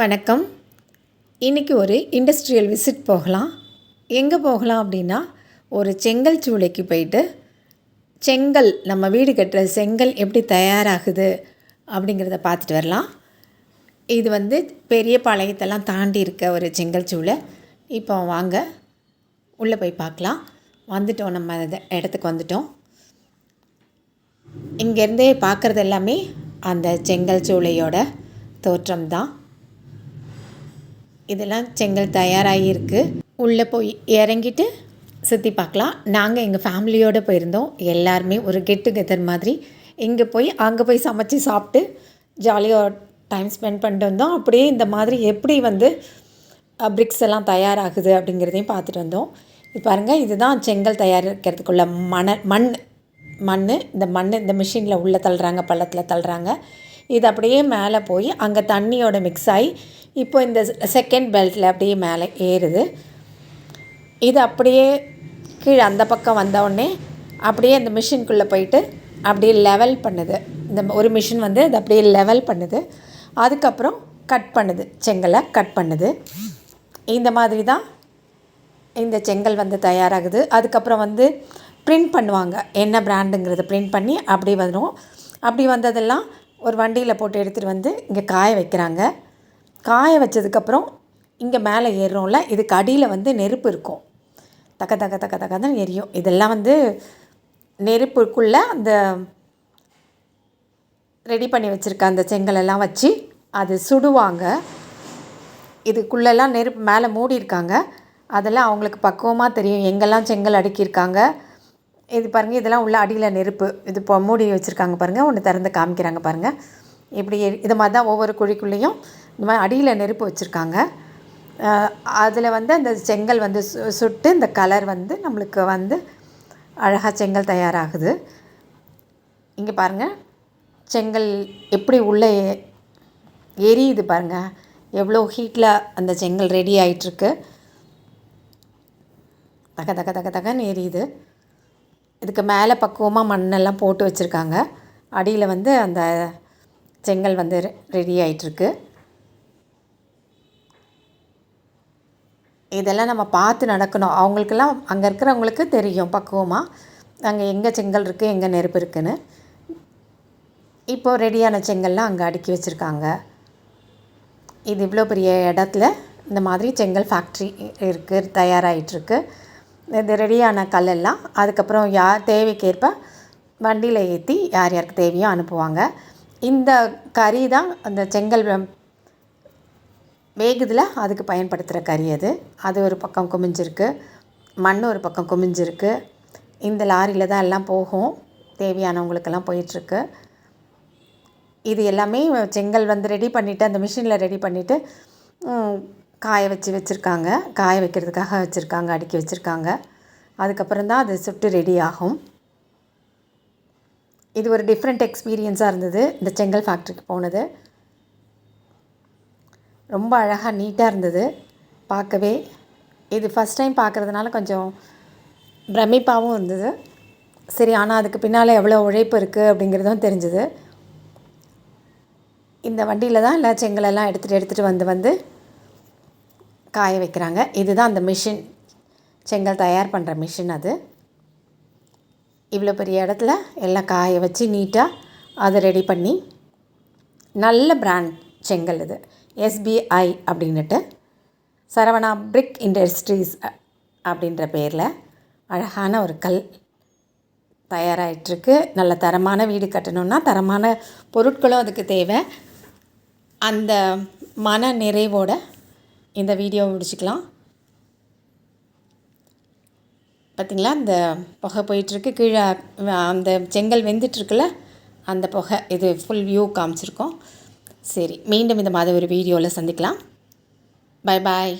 வணக்கம். இன்றைக்கி ஒரு இண்டஸ்ட்ரியல் விசிட் போகலாம். எங்கே போகலாம் அப்படின்னா ஒரு செங்கல் சூளைக்கு போயிட்டு செங்கல் நம்ம வீடு கட்டுற செங்கல் எப்படி தயாராகுது அப்படிங்கிறத பார்த்துட்டு வரலாம். இது வந்து பெரிய பாளையத்தெல்லாம் தாண்டி இருக்க ஒரு செங்கல் சூளை. இப்போ வாங்க உள்ளே போய் பார்க்கலாம். வந்துட்டோம் நம்ம அந்த இடத்துக்கு வந்துட்டோம். இங்கேருந்தே பார்க்குறது எல்லாமே அந்த செங்கல் சூளையோட தோற்றம் தான் இதெல்லாம் செங்கல் தயாராகியிருக்கு. உள்ளே போய் இறங்கிட்டு சுற்றி பார்க்கலாம். நாங்கள் எங்கள் ஃபேமிலியோடு போயிருந்தோம். எல்லாருமே ஒரு கெட் டுகெதர் மாதிரி இங்கே போய் அங்கே போய் சமைச்சு சாப்பிட்டு ஜாலியாக டைம் ஸ்பெண்ட் பண்ணிட்டு வந்தோம். அப்படியே இந்த மாதிரி எப்படி வந்து பிரிக்ஸ் எல்லாம் தயாராகுது அப்படிங்கிறதையும் பார்த்துட்டு வந்தோம். பாருங்கள் இதுதான் செங்கல் தயாரிக்கிறதுக்குள்ள மண மண் மண் இந்த மண் இந்த மிஷினில் உள்ளே தள்ளுறாங்க பள்ளத்தில் தள்ளுறாங்க. இது அப்படியே மேலே போய் அங்கே தண்ணியோட மிக்ஸ் ஆகி இப்போ இந்த செகண்ட் பெல்ட்டில் அப்படியே மேலே ஏறுது. இது அப்படியே கீழே அந்த பக்கம் வந்தவுடனே அப்படியே அந்த மிஷின்குள்ளே போயிட்டு அப்படியே லெவல் பண்ணுது. இந்த ஒரு மிஷின் வந்து அது அப்படியே லெவல் பண்ணுது. அதுக்கப்புறம் கட் பண்ணுது. செங்கலை கட் பண்ணுது. இந்த மாதிரி தான் இந்த செங்கல் வந்து தயாராகுது. அதுக்கப்புறம் வந்து பிரிண்ட் பண்ணுவாங்க. என்ன பிராண்டுங்கிறத ப்ரிண்ட் பண்ணி அப்படி வரும் அப்படி வந்ததெல்லாம் ஒரு வண்டியில் போட்டு எடுத்துகிட்டு வந்து இங்கே காய வைக்கிறாங்க. காய வச்சதுக்கப்புறம் இங்கே மேலே ஏறுறோம்ல இதுக்கு அடியில் வந்து நெருப்பு இருக்கும். தக்க தக்க தக்க தக்கதான் எரியும். இதெல்லாம் வந்து நெருப்புக்குள்ளே அந்த ரெடி பண்ணி வச்சுருக்க அந்த செங்கலெல்லாம் வச்சு அது சுடுவாங்க. இதுக்குள்ளெல்லாம் நெருப்பு மேலே மூடி இருக்காங்க அதெல்லாம் அவங்களுக்கு பக்குவமாக தெரியும். எங்கெல்லாம் செங்கல் அடுக்கியிருக்காங்க. இது பாருங்கள் இதெல்லாம் உள்ள அடியில் நெருப்பு. இது இப்போ மூடி வச்சுருக்காங்க பாருங்கள் ஒன்று திறந்து காமிக்கிறாங்க பாருங்கள் இப்படி இது மாதிரி தான் ஒவ்வொரு குழிக்குள்ளேயும் இந்த மாதிரி அடியில் நெருப்பு வச்சுருக்காங்க. அதில் வந்து அந்த செங்கல் வந்து சு சுட்டு இந்த கலர் வந்து நம்மளுக்கு வந்து அழகாக செங்கல் தயாராகுது. இங்கே பாருங்கள் செங்கல் எப்படி உள்ளே எரியுது பாருங்கள் எவ்வளோ ஹீட்டில் அந்த செங்கல் ரெடி ஆகிட்டுருக்கு தக தக தக தகன்னு எரியுது. இதுக்கு மேலே பக்குவமாக மண்ணெல்லாம் போட்டு வச்சுருக்காங்க. அடியில் வந்து அந்த செங்கல் வந்து ரெடி ஆகிட்டுருக்கு இதெல்லாம் நம்ம பார்த்து நடக்கணும். அவங்களுக்கெல்லாம் அங்கே இருக்கிறவங்களுக்கு தெரியும் பக்குவமாக அங்கே எங்கே செங்கல் இருக்குது எங்கே நெருப்பு இருக்குதுன்னு இப்போது ரெடியான செங்கல்லாம் அங்கே அடுக்கி வச்சுருக்காங்க. இது இவ்வளோ பெரிய இடத்துல இந்த மாதிரி செங்கல் ஃபேக்ட்ரி இருக்குது தயாராகிட்டுருக்கு இது ரெடியான கல்லெல்லாம் அதுக்கப்புறம் யார் தேவைக்கேற்ப வண்டியில் ஏற்றி யார் யாருக்கு தேவையோ அனுப்புவாங்க. இந்த கறி தான் அந்த செங்கல் வேகுதில் அதுக்கு பயன்படுத்துகிற கறி அது. அது ஒரு பக்கம் குமிஞ்சிருக்கு. மண் ஒரு பக்கம் குமிஞ்சிருக்கு. இந்த லாரியில் தான் எல்லாம் போகும். தேவையானவங்களுக்கெல்லாம் போயிட்டுருக்கு. இது எல்லாமே செங்கல் வந்து ரெடி பண்ணிவிட்டு அந்த மிஷினில் ரெடி பண்ணிவிட்டு காய வச்சு வச்சுருக்காங்க. காய வைக்கிறதுக்காக வச்சுருக்காங்க அடுக்கி வச்சுருக்காங்க. அதுக்கப்புறம் தான் அது சுட்டு ரெடி ஆகும். இது ஒரு டிஃப்ரெண்ட் எக்ஸ்பீரியன்ஸாக இருந்தது இந்த செங்கல் ஃபேக்ட்ரிக்கு போனது. ரொம்ப அழகாக நீட்டாக இருந்தது பார்க்கவே. இது ஃபஸ்ட் டைம் பார்க்குறதுனால கொஞ்சம் பிரமிப்பாகவும் இருந்தது. சரி ஆனால் அதுக்கு பின்னால் எவ்வளோ உழைப்பு இருக்குது அப்படிங்கிறதும் தெரிஞ்சுது. இந்த வண்டியில் தான் எல்லா செங்கலெல்லாம் எடுத்துகிட்டு எடுத்துகிட்டு வந்து வந்து காய வைக்கிறாங்க. இதுதான் அந்த மிஷின். செங்கல் தயார் பண்ணுற மிஷின் அது. இவ்வளோ பெரிய இடத்துல எல்லாம் காய வச்சு நீட்டாக அதை ரெடி பண்ணி நல்ல பிராண்ட் செங்கல் இது. எஸ்பிஐ அப்படின்னுட்டு. சரவணா பிரிக் இண்டஸ்ட்ரீஸ் அப்படின்ற பேரில் அழகான ஒரு கல் தயாராகிட்டுருக்கு நல்ல தரமான வீடு கட்டணுன்னா தரமான பொருட்களும் அதுக்கு தேவை. அந்த மன நிறைவோட இந்த வீடியோவை முடிச்சுக்கலாம். பார்த்திங்களா இந்த புகை போயிட்டுருக்கு. கீழே அந்த செங்கல் வெந்துட்டுருக்குல்ல? அந்த புகை இது ஃபுல் வியூ காமிச்சிருக்கோம். சரி மீண்டும் இந்த மாதிரி ஒரு வீடியோவில் சந்திக்கலாம். பாய் பாய்